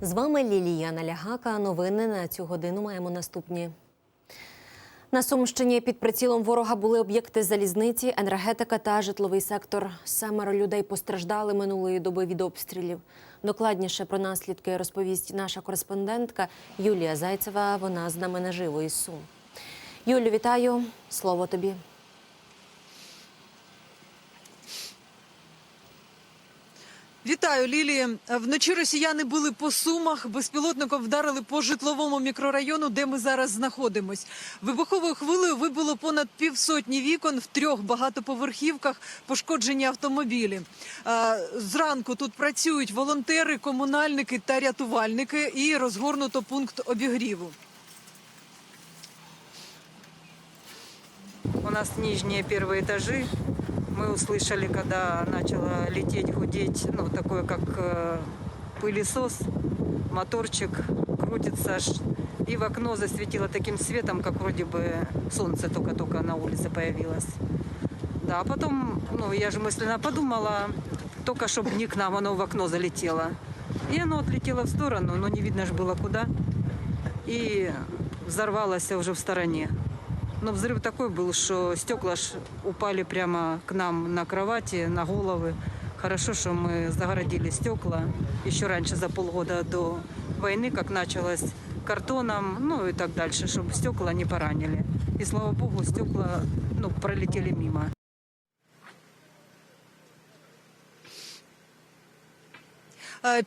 З вами Лілія Налягака. Новини на цю годину маємо наступні. На Сумщині під прицілом ворога були об'єкти залізниці, енергетика та житловий сектор. Семеро людей постраждали минулої доби від обстрілів. Докладніше про наслідки розповість наша кореспондентка Юлія Зайцева. Вона з нами наживо із Сум. Юлю, вітаю. Слово тобі. Вітаю, Лілія. Вночі росіяни били по сумах, безпілотником вдарили по житловому мікрорайону, де ми зараз знаходимось. Вибуховою хвилею вибило понад півсотні вікон в трьох багатоповерхівках, пошкоджені автомобілі. Зранку тут працюють волонтери, комунальники та рятувальники і розгорнуто пункт обігріву. У нас нижние первые этажи Мы услышали, когда начало лететь, гудеть, ну, такое, как э, пылесос, моторчик крутится аж. И в окно засветило таким светом, как вроде бы солнце только-только на улице появилось. Да, а потом, ну, я же мысленно подумала, только чтобы не к нам, оно в окно залетело. И оно отлетело в сторону, но не видно же было куда. И взорвалось уже в стороне. Но взрыв такой был, что стекла ж упали прямо к нам на кровати, на головы. Хорошо, что мы загородили стекла еще раньше, за полгода до войны, как началось картоном, ну и так дальше, чтобы стекла не поранили. И слава богу, стекла ну, пролетели мимо.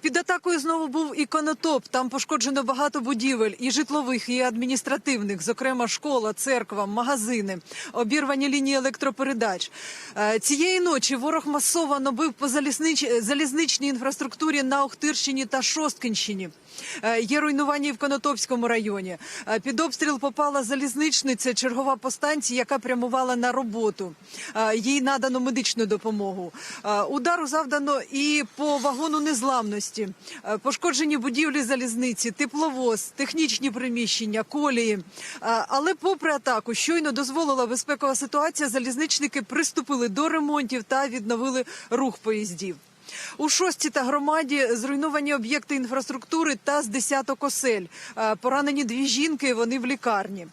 Під атакою знову був і конотоп. Там пошкоджено багато будівель, і житлових, і адміністративних, зокрема школа, церква, магазини, обірвані лінії електропередач. Е, Цієї ночі ворог масово набив по залізнич- залізничній інфраструктурі на Охтирщині та Шосткинщині. Е, Є руйнування і в Конотопському районі. Е, Під обстріл попала залізничниця, чергова по станції, яка прямувала на роботу. Е, Їй надано медичну допомогу. Е, Удару завдано і по вагону незламності. Е, Пошкоджені будівлі залізниці, тепловоз, технічні приміщення, колії. Е, Але попри атаку, щойно дозволила безпекова ситуація, залізничники приступили до ремонтів та відновили рух поїздів. У шості та громаді зруйновані об'єкти інфраструктури та з десяток осель. Е, Поранені дві жінки, вони в лікарні.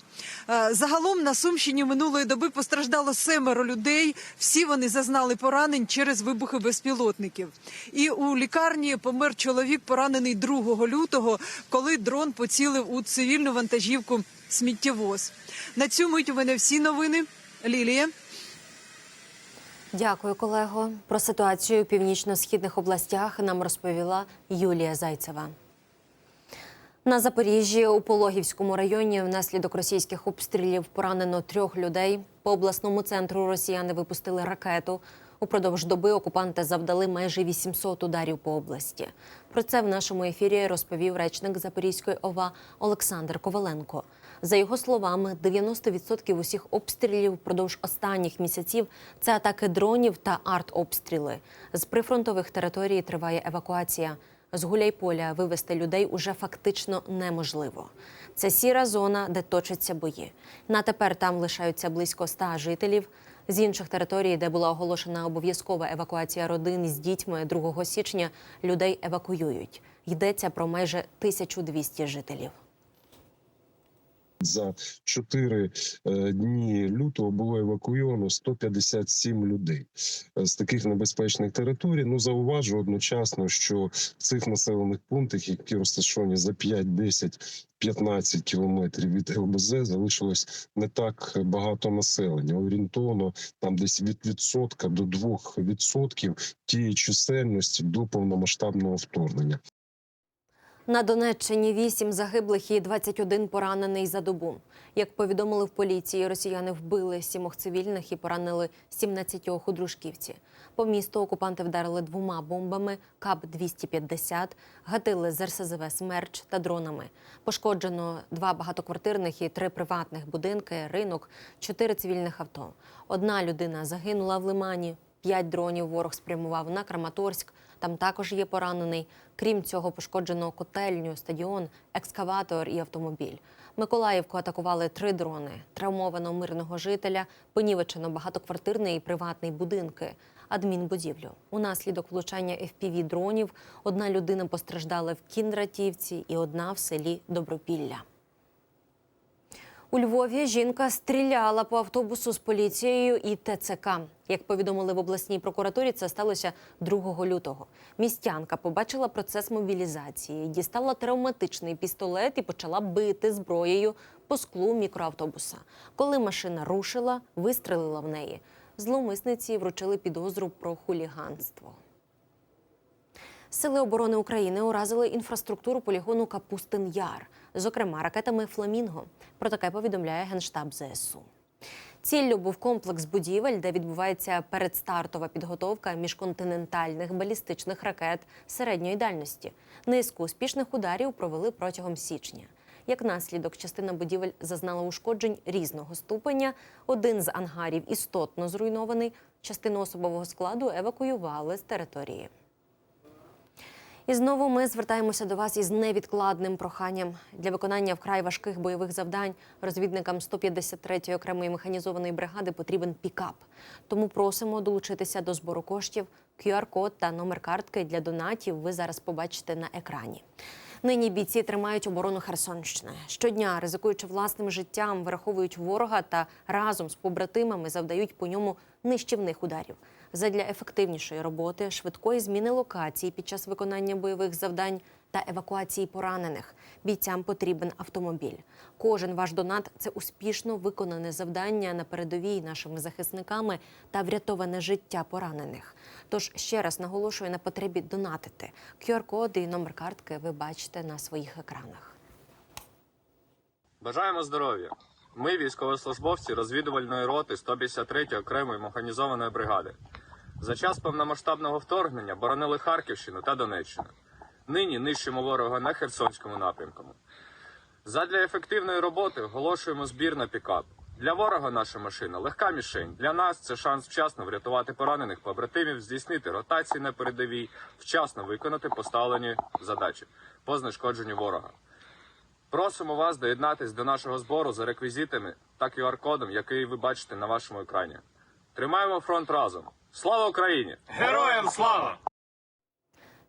Е, Загалом на Сумщині минулої доби постраждало семеро людей. Всі вони зазнали поранень через вибухи безпілотників. І у лікарні помер чоловік, поранений 2 лютого, коли дрон поцілив у цивільну вантажівку сміттєвоз. На цю мить у мене всі новини. Лілія. Дякую, колего. Про ситуацію у північно-східних областях нам розповіла Юлія Зайцева. На Запоріжжі у Пологівському районі внаслідок російських обстрілів поранено трьох людей. По обласному центру росіяни випустили ракету. Упродовж доби окупанти завдали майже 800 ударів по області. Про це в нашому ефірі розповів речник Запорізької ОВА Олександр Коваленко. За його словами, 90% усіх обстрілів впродовж останніх місяців це атаки дронів та артобстріли. З прифронтових територій триває евакуація. З Гуляйполя вивезти людей уже фактично неможливо. Це сіра зона, де точаться бої. На тепер там лишаються близько ста жителів. З інших територій, де була оголошена обов'язкова евакуація родин з дітьми 2 січня, людей евакуюють. Йдеться про майже 1200 жителів. За чотири е, дні лютого було евакуйовано 157 людей Е, з таких небезпечних територій. Ну зауважу одночасно, що в цих населених пунктах, які розташовані за 5, 10, 15 кілометрів від ЛБЗ, залишилось не так багато населення. Орієнтовно там десь від відсотка до 2% відсотків тієї чисельності до повномасштабного вторгнення. На Донеччині 8 загиблих і 21 поранений за добу. Як повідомили в поліції, росіяни вбили сімох цивільних і поранили 17 у дружківці. По місту окупанти вдарили двома бомбами КАБ-250, гатили з РСЗВ «Смерч» та дронами. Пошкоджено два багатоквартирних і три приватних будинки, ринок, чотири цивільних авто. Одна людина загинула в Лимані, п'ять дронів ворог спрямував на Краматорськ. Там також є поранений. Крім цього, пошкоджено котельню, стадіон, екскаватор і автомобіль. Миколаївку атакували три дрони. Травмовано мирного жителя, понівечено багатоквартирний і приватний будинки. адмінбудівлю. Унаслідок влучання fpv дронів одна людина постраждала в Кіндратівці і одна в селі Добропілля. У Львові жінка стріляла по автобусу з поліцією і ТЦК. Як повідомили в обласній прокуратурі, це сталося 2 лютого. Містянка побачила процес мобілізації, дістала травматичний пістолет і почала бити зброєю по склу мікроавтобуса. Коли машина рушила, вистрелила в неї. Зловмисниці вручили підозру про хуліганство. Сили оборони України уразили інфраструктуру полігону Капустин Яр, зокрема ракетами Фламінго. Про таке повідомляє генштаб ЗСУ. Ціллю був комплекс будівель, де відбувається передстартова підготовка міжконтинентальних балістичних ракет середньої дальності. Низку успішних ударів провели протягом січня. Як наслідок, частина будівель зазнала ушкоджень різного ступеня. Один з ангарів істотно зруйнований. Частину особового складу евакуювали з території. І знову ми звертаємося до вас із невідкладним проханням для виконання вкрай важких бойових завдань. Розвідникам 153-ї окремої механізованої бригади потрібен пікап. Тому просимо долучитися до збору коштів. QR-код та номер картки для донатів ви зараз побачите на екрані. Нині бійці тримають оборону Херсонщини. Щодня, ризикуючи власним життям, вираховують ворога та разом з побратимами завдають по ньому нищівних ударів. Задля ефективнішої роботи, швидкої зміни локації під час виконання бойових завдань та евакуації поранених бійцям потрібен автомобіль. Кожен ваш донат це успішно виконане завдання на передовій нашими захисниками та врятоване життя поранених. Тож ще раз наголошую на потребі донатити. QR-коди і номер картки ви бачите на своїх екранах. Бажаємо здоров'я. Ми військовослужбовці розвідувальної роти 153-ї окремої механізованої бригади. За час повномасштабного вторгнення боронили Харківщину та Донеччину. Нині нищимо ворога на Херсонському напрямку. Задля ефективної роботи оголошуємо збір на пікап. Для ворога наша машина легка мішень. Для нас це шанс вчасно врятувати поранених побратимів, здійснити ротації на передовій, вчасно виконати поставлені задачі по знешкодженню ворога. Просимо вас доєднатись до нашого збору за реквізитами та QR-кодом, який ви бачите на вашому екрані. Тримаємо фронт разом. Слава Україні! Героям слава!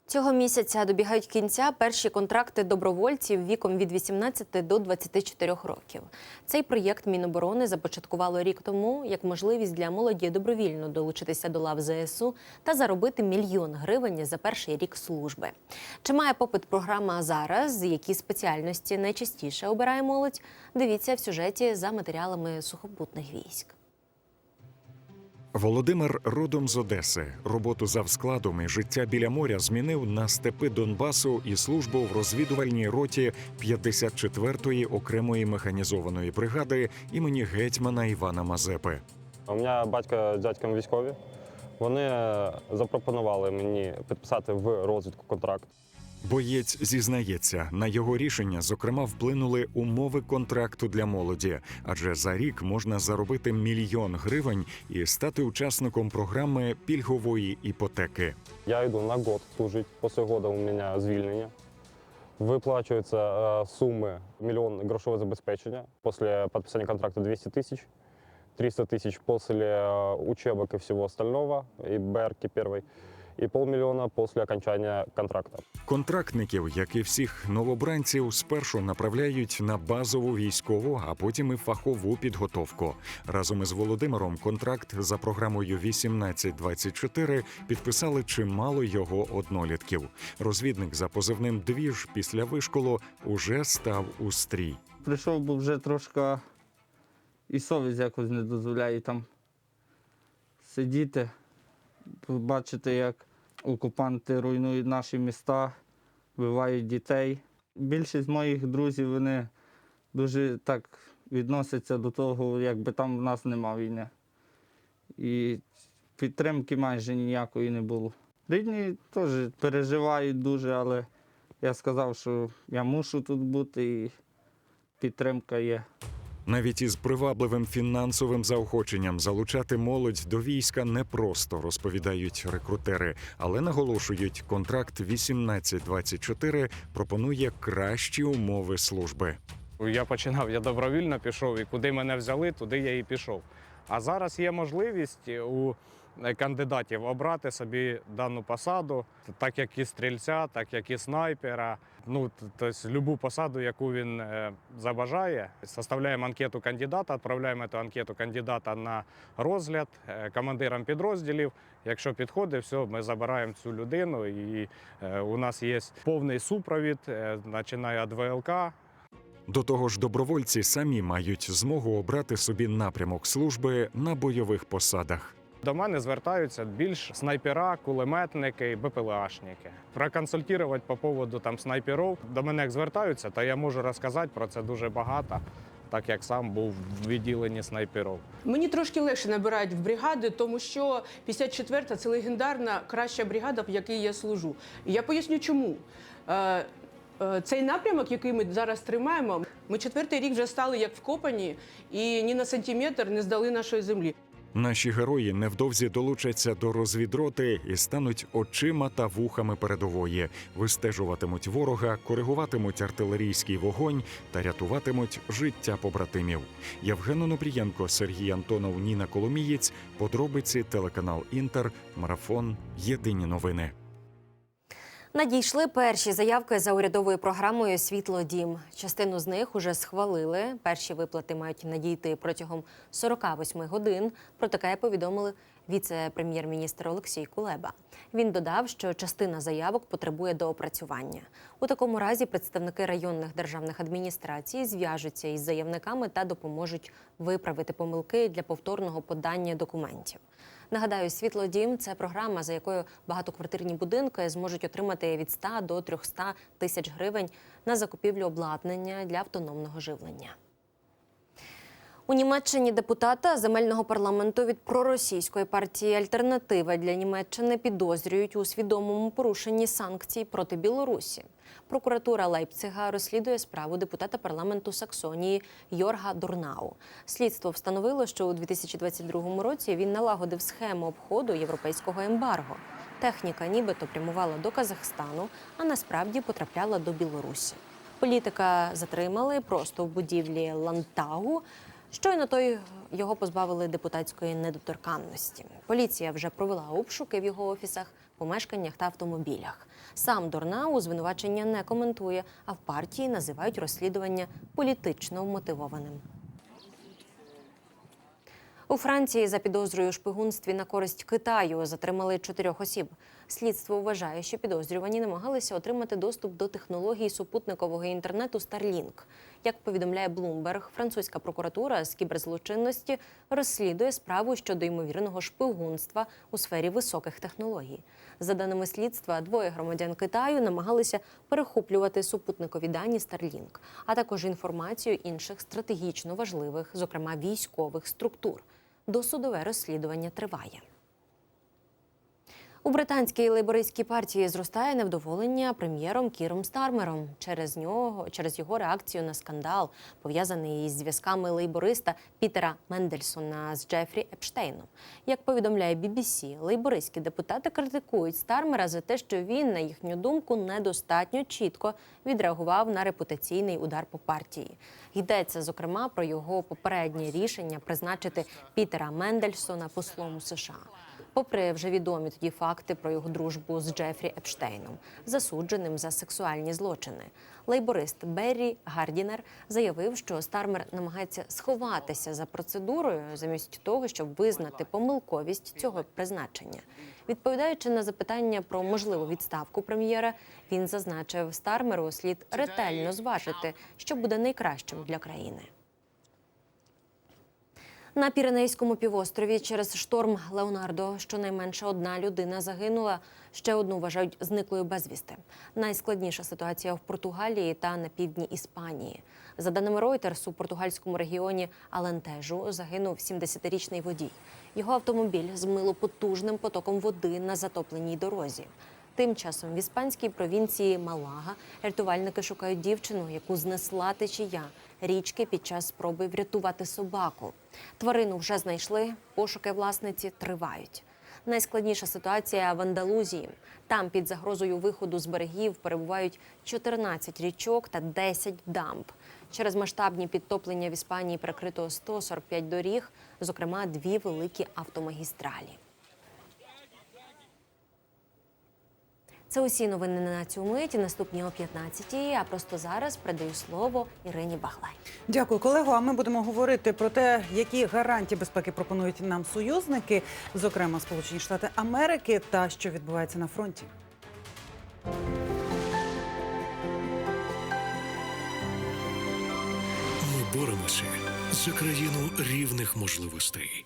Цього місяця добігають кінця перші контракти добровольців віком від 18 до 24 років. Цей проєкт Міноборони започаткувало рік тому як можливість для молоді добровільно долучитися до лав ЗСУ та заробити мільйон гривень за перший рік служби. Чи має попит програма зараз? Які спеціальності найчастіше обирає молодь? Дивіться в сюжеті за матеріалами сухопутних військ. Володимир родом з Одеси. Роботу завскладом і життя біля моря змінив на степи Донбасу і службу в розвідувальній роті 54-ї окремої механізованої бригади імені гетьмана Івана Мазепи. У мене батько з дядьком військові. Вони е, запропонували мені підписати в розвідку контракт. Боєць зізнається, на його рішення зокрема вплинули умови контракту для молоді, адже за рік можна заробити мільйон гривень і стати учасником програми пільгової іпотеки. Я йду на год служити. Після року у мене звільнення. Виплачуються е, суми мільйон грошове забезпечення. Після підписання контракту 200 тисяч, 300 тисяч після е, учебок і всього остального, і БРК перший, і полмільйона після окончання контракту. Контрактників, як і всіх новобранців, спершу направляють на базову військову, а потім і фахову підготовку. Разом із Володимиром контракт за програмою 1824 підписали чимало його однолітків. Розвідник за позивним двіж після вишколу уже став у стрій. прийшов, бо вже трошки і совість якось не дозволяє там сидіти, бачити, як окупанти руйнують наші міста, вбивають дітей. Більшість моїх друзів вони дуже так відносяться до того, якби там в нас нема війни. І підтримки майже ніякої не було. Рідні теж переживають дуже, але я сказав, що я мушу тут бути і підтримка є. Навіть із привабливим фінансовим заохоченням залучати молодь до війська непросто, розповідають рекрутери, але наголошують, контракт 1824 пропонує кращі умови служби. Я починав, я добровільно пішов, і куди мене взяли, туди я і пішов. А зараз є можливість у е, кандидатів обрати собі дану посаду, так як і стрільця, так як і снайпера. Ну, тобто любу посаду, яку він е, забажає. Составляємо анкету кандидата, відправляємо цю анкету кандидата на розгляд е, командирам підрозділів. Якщо підходить, все, ми забираємо цю людину, і е, у нас є повний супровід, е, починає від ВЛК, До того ж, добровольці самі мають змогу обрати собі напрямок служби на бойових посадах. До мене звертаються більш снайпера, кулеметники, БПЛАшники. Проконсультувати по поводу там снайперів. До мене як звертаються, то я можу розказати про це дуже багато, так як сам був в відділенні снайперів. Мені трошки легше набирають в бригади, тому що 54-та – це легендарна краща бригада, в якій я служу. І я поясню, чому. Е, е, Цей напрямок, який ми зараз тримаємо, ми четвертий рік вже стали як вкопані і ні на сантиметр не здали нашої землі. Наші герої невдовзі долучаться до розвідроти і стануть очима та вухами передової, вистежуватимуть ворога, коригуватимуть артилерійський вогонь та рятуватимуть життя побратимів. Євген Онопрієнко, Сергій Антонов, Ніна Коломієць. Подробиці телеканал Інтер. Марафон. Єдині новини. Надійшли перші заявки за урядовою програмою Світло дім. Частину з них уже схвалили. Перші виплати мають надійти протягом 48 годин. Про таке повідомили віце-прем'єр-міністр Олексій Кулеба. Він додав, що частина заявок потребує доопрацювання. У такому разі представники районних державних адміністрацій зв'яжуться із заявниками та допоможуть виправити помилки для повторного подання документів. Нагадаю, світлодім це програма, за якою багатоквартирні будинки зможуть отримати від 100 до 300 тисяч гривень на закупівлю обладнання для автономного живлення. У Німеччині депутата земельного парламенту від проросійської партії Альтернатива для Німеччини підозрюють у свідомому порушенні санкцій проти Білорусі. Прокуратура Лейпцига розслідує справу депутата парламенту Саксонії Йорга Дурнау. Слідство встановило, що у 2022 році він налагодив схему обходу європейського ембарго. Техніка нібито прямувала до Казахстану, а насправді потрапляла до Білорусі. Політика затримали просто в будівлі Лантагу. Щойно той його позбавили депутатської недоторканності. Поліція вже провела обшуки в його офісах, помешканнях та автомобілях. Сам Дорнау звинувачення не коментує, а в партії називають розслідування політично вмотивованим. У Франції за підозрою шпигунстві на користь Китаю затримали чотирьох осіб. Слідство вважає, що підозрювані намагалися отримати доступ до технологій супутникового інтернету Starlink. Як повідомляє Bloomberg, французька прокуратура з кіберзлочинності розслідує справу щодо ймовірного шпигунства у сфері високих технологій. За даними слідства, двоє громадян Китаю намагалися перехоплювати супутникові дані Starlink, а також інформацію інших стратегічно важливих, зокрема військових структур. Досудове розслідування триває. У британській лейбористській партії зростає невдоволення прем'єром Кіром Стармером через нього, через його реакцію на скандал, пов'язаний із зв'язками лейбориста Пітера Мендельсона з Джефрі Епштейном. Як повідомляє BBC, лейбористські депутати критикують Стармера за те, що він, на їхню думку, недостатньо чітко відреагував на репутаційний удар по партії. Йдеться зокрема про його попереднє рішення призначити Пітера Мендельсона послом у США. Попри вже відомі тоді факти про його дружбу з Джефрі Епштейном, засудженим за сексуальні злочини, лейборист Беррі Гардінер заявив, що Стармер намагається сховатися за процедурою замість того, щоб визнати помилковість цього призначення. Відповідаючи на запитання про можливу відставку прем'єра, він зазначив, Стармеру слід ретельно зважити, що буде найкращим для країни. На Піренейському півострові через шторм Леонардо щонайменше одна людина загинула. Ще одну вважають зниклою безвісти. Найскладніша ситуація в Португалії та на півдні Іспанії. За даними Reuters, у португальському регіоні Алентежу загинув 70-річний водій. Його автомобіль змило потужним потоком води на затопленій дорозі. Тим часом в іспанській провінції Малага рятувальники шукають дівчину, яку знесла течія річки під час спроби врятувати собаку. Тварину вже знайшли, пошуки власниці тривають. Найскладніша ситуація в Андалузії. Там під загрозою виходу з берегів перебувають 14 річок та 10 дамб. Через масштабні підтоплення в Іспанії перекрито 145 доріг, зокрема дві великі автомагістралі. Це усі новини на цю мить. Наступні о 15-й. А просто зараз передаю слово Ірині Бахлай. Дякую, колего. А ми будемо говорити про те, які гарантії безпеки пропонують нам союзники, зокрема Сполучені Штати Америки, та що відбувається на фронті. Ми боремося за країну рівних можливостей.